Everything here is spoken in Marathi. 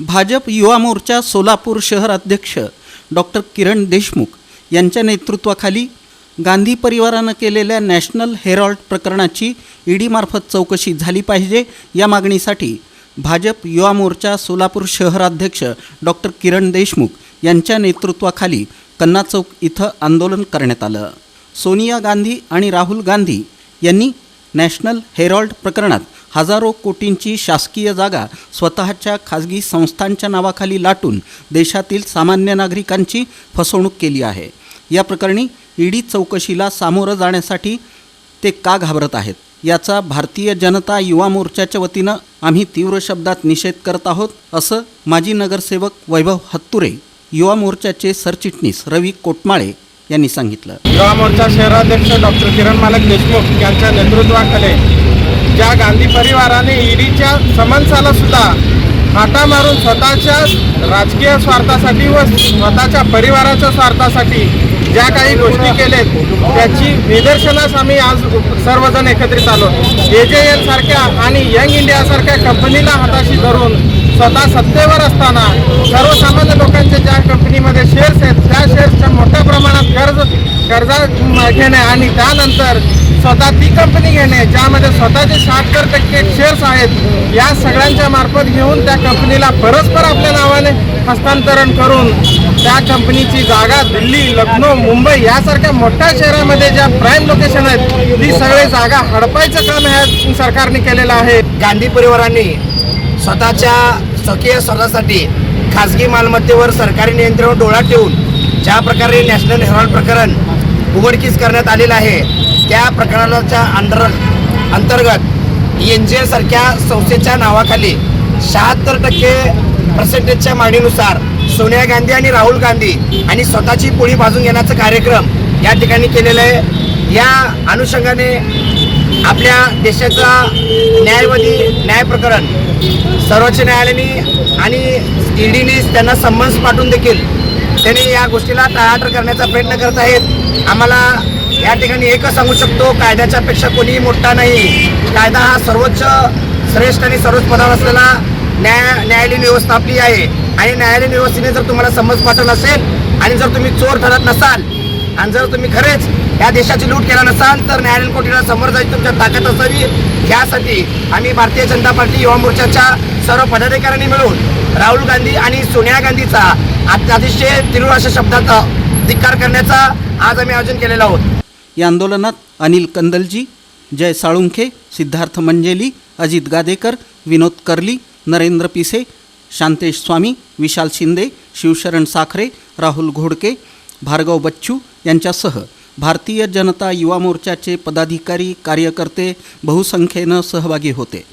भाजप युवा मोर्चा सोलापूर शहर अध्यक्ष डॉक्टर किरण देशमुख यांच्या नेतृत्वाखाली गांधी परिवारानं केलेल्या नॅशनल हेरॉल्ड प्रकरणाची ईडीमार्फत चौकशी झाली पाहिजे या मागणीसाठी भाजप युवा मोर्चा सोलापूर शहराध्यक्ष डॉक्टर किरण देशमुख यांच्या नेतृत्वाखाली कन्ना चौक इथं आंदोलन करण्यात आलं. सोनिया गांधी आणि राहुल गांधी यांनी नॅशनल हेरॉल्ड प्रकरणात हजारो कोटींची शासकीय जागा स्वतःच्या खाजगी संस्थांच्या नावाखाली लाटून देशातील सामान्य नागरिकांची फसवणूक केली आहे. या प्रकरणी ईडी चौकशीला सामोरं जाण्यासाठी ते का घाबरत आहेत? याचा भारतीय जनता युवा मोर्चाच्या वतीनं आम्ही तीव्र शब्दात निषेध करत आहोत असं माजी नगरसेवक वैभव हत्तुरे युवा मोर्चाचे सरचिटणीस रवी कोटमाळे यांनी सांगितलं. युवा मोर्चा शहराध्यक्ष डॉक्टर किरण मालक देशमुख यांच्या नेतृत्वाखाली ज्या गांधी परिवाराने ईडीच्या समन्साला सुद्धा हाता मारून स्वतःच्या राजकीय स्वार्थासाठी व स्वतःच्या परिवाराच्या स्वार्थासाठी ज्या काही गोष्टी केलेत त्याची निदर्शनास आम्ही आज सर्वजण एकत्रित आलो. ए जे एल सारख्या आणि यंग इंडियासारख्या कंपनीला हाताशी धरून स्वतः सत्तेवर असताना सर्वसामान्य लोकांचे ज्या कंपनीमध्ये शेअर्स आहेत त्या शेअर्सच्या मोठ्या प्रमाणात कर्ज कर्जा घेणे आणि त्यानंतर स्वतः ती कंपनी घेणे ज्यामध्ये स्वतःचे शहात्तर टक्के शेअर्स आहेत या सगळ्यांच्या मार्फत घेऊन त्या कंपनीला परस्पर आपल्या नावाने हस्तांतरण करून त्या कंपनीची जागा दिल्ली लखनौ मुंबई यासारख्या मोठ्या शहरामध्ये ज्या प्राईम लोकेशन आहेत ती सगळी जागा हडपायचं काम ह्या सरकारने केलेलं आहे. गांधी परिवारांनी स्वतःच्या स्वकीय स्वतःसाठी खाजगी मालमत्तेवर सरकारी नियंत्रण डोळा ठेवून ज्या प्रकारे नॅशनल हेरॉल्ड प्रकरण उघडकीस करण्यात आलेलं आहे त्या प्रकरणाच्या अंडर अंतर्गत एन जी एसारख्या संस्थेच्या नावाखाली शहात्तर टक्के पर्सेंटेजच्या मागणीनुसार सोनिया गांधी आणि राहुल गांधी आणि स्वतःची पोळी भाजून घेण्याचा कार्यक्रम या ठिकाणी केलेला आहे. या अनुषंगाने आपल्या देशाचा न्यायवादी न्याय प्रकरण सर्वोच्च न्यायालयाने आणि ईडीने त्यांना समन्स पाठवून देखील त्यांनी या गोष्टीला टाळाटाळ करण्याचा प्रयत्न करत आहेत. आम्हाला या ठिकाणी एकच सांगू शकतो कायद्याच्या पेक्षा कोणीही मोठा नाही. कायदा हा सर्वोच्च श्रेष्ठ आणि सर्वोच्च पदावर असलेला न्याय न्यायालयीन व्यवस्था आपली आहे. आणि न्यायालयीन व्यवस्थेने जर तुम्हाला समज पाठवला असेल आणि जर तुम्ही चोर ठरत नसाल आणि जर तुम्ही खरेच या देशाची लूट केला नसाल तर न्यायालयीन कोठडीला समोर जायची तुमच्या ताकद असावी. यासाठी आम्ही भारतीय जनता पार्टी युवा मोर्चाच्या सर्व पदाधिकाऱ्यांनी मिळून राहुल गांधी आणि सोनिया गांधीचा अतिशय तीव्र अशा शब्दाचा धिक्कार करण्याचा आज आम्ही आयोजन केलेलं आहोत. या आंदोलनात अनिल कंदलजी जय साळुंखे सिद्धार्थ मंजेली अजित गादेकर विनोद कर्ली नरेंद्र पिसे शांतेश स्वामी विशाल शिंदे शिवशरण साखरे राहुल घोडके भार्गव बच्चू यांच्यासह भारतीय जनता युवा मोर्चाचे पदाधिकारी कार्यकर्ते बहुसंख्येनं सहभागी होते.